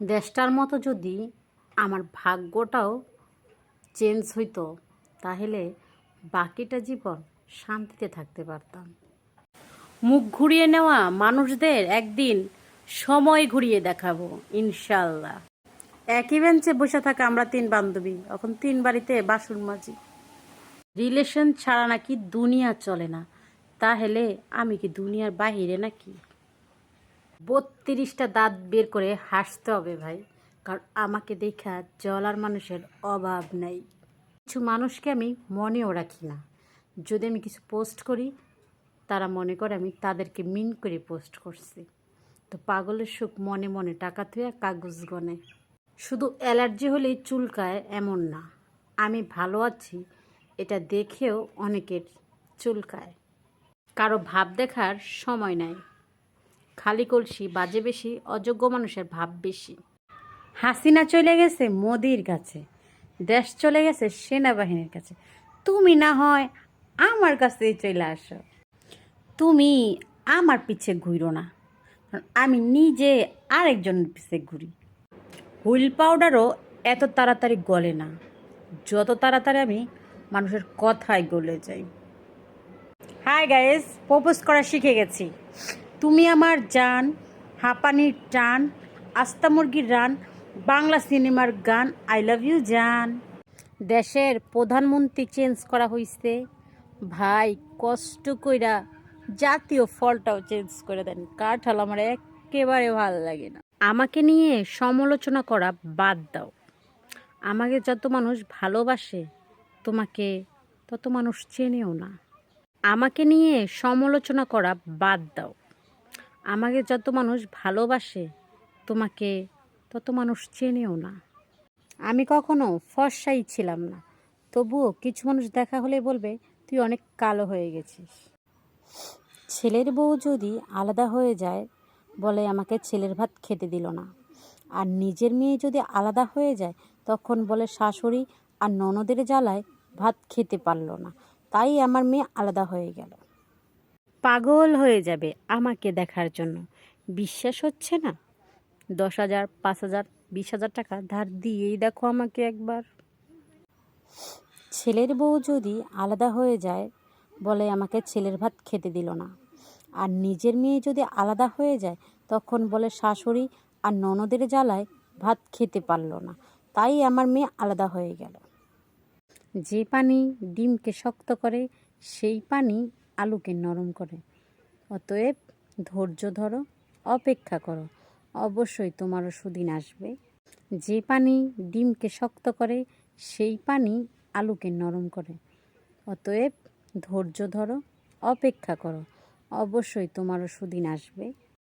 দেশটার মতো যদি আমার ভাগ্যটাও চেঞ্জ হইতো, তাহলে বাকিটা জীবন শান্তিতে থাকতে পারতাম। মুখ ঘুরিয়ে নেওয়া মানুষদের একদিন সময় ঘুরিয়ে দেখাবো ইনশাল্লাহ একই বেঞ্চে বসে থাকা আমরা তিন বান্ধবী, এখন তিন বাড়িতে বাসন মাজি রিলেশন ছাড়া নাকি দুনিয়া চলে না, তাহলে আমি কি দুনিয়ার বাহিরে নাকি? বত্রিশটা দাঁত বের করে হাসতে হবে ভাই, কারণ আমাকে দেখা জলার মানুষের অভাব নেই। কিছু মানুষকে আমি মনেও রাখি না। যদি আমি কিছু পোস্ট করি, তারা মনে করে আমি তাদেরকে মিন করে পোস্ট করছি। তো পাগলের সুখ মনে মনে টাকা থুয়ে কাগজ গনে। শুধু অ্যালার্জি হলেই চুলকায় এমন না। আমি ভালো আছি, এটা দেখেও অনেকের চুলকায়। কারও ভাব দেখার সময় নাই। খালি কলসি, বাজে বেশি, অযোগ্য মানুষের ভাব বেশি। হাসিনা চলে গেছে মোদির কাছে, দেশ চলে গেছে সেনাবাহিনীর কাছে। তুমি না হয় আমার কাছেই চলে আসো। তুমি আমার পিছে ঘুরো না। আমি নিজে আরেকজনের পিছে ঘুরি। হুইল পাউডারও এত তাড়াতাড়ি গলে না। যত তাড়াতাড়ি আমি মানুষের কথায় গলে যাই। হাই গাইস, প্রপোজ করা শিখে গেছি। তুমি আমার জান, হাঁপানির টান, আস্তা মুরগির রান, বাংলা সিনেমার গান, আই লাভ ইউ জান। দেশের প্রধানমন্ত্রী চেঞ্জ করা হয়েছে ভাই, কষ্ট কইরা জাতীয় ফলটাও চেঞ্জ করে দেন। কাঠাল আমার একেবারে ভালো লাগে না। আমাকে নিয়ে সমালোচনা করা বাদ দাও। আমাকে যত মানুষ ভালোবাসে, তোমাকে তত মানুষ চেনেও না। আমাকে নিয়ে সমালোচনা করা বাদ দাও। আমাকে যত মানুষ ভালোবাসে, তোমাকে তত মানুষ চেনেও না। আমি কখনো ফর্সাই ছিলাম না। তবুও কিছু মানুষ দেখা হলে বলবে, তুই অনেক কালো হয়ে গেছিস। ছেলের বউ যদি আলাদা হয়ে যায়, বলে আমাকে ছেলের ভাত খেতে দিল না। আর নিজের মেয়ে যদি আলাদা হয়ে যায়, তখন বলে শাশুড়ি আর ননদের জ্বালায় ভাত খেতে পারল না। তাই আমার মেয়ে আলাদা হয়ে গেল। পাগল হয়ে যাবে আমাকে দেখার জন্য। বিশ্বাস হচ্ছে না? দশ হাজার, পাঁচ হাজার, বিশ হাজার টাকা ধার দিয়েই দেখো আমাকে একবার। ছেলের বউ যদি আলাদা হয়ে যায়, বলে আমাকে ছেলের ভাত খেতে দিল না। আর নিজের মেয়ে যদি আলাদা হয়ে যায়, তখন বলে শাশুড়ি আর ননদের জ্বালায় ভাত খেতে পারল না। তাই আমার মেয়ে আলাদা হয়ে গেল। যে পানি ডিমকে শক্ত করে, সেই পানি আলুকে নরম করে। অতএব ধৈর্য ধরো, অপেক্ষা করো। অবশ্যই তোমারও সুদিন আসবে। যে পানি ডিমকে শক্ত করে, সেই পানি আলুকে নরম করে। অতএব ধৈর্য ধরো, অপেক্ষা করো। অবশ্যই তোমারও সুদিন আসবে।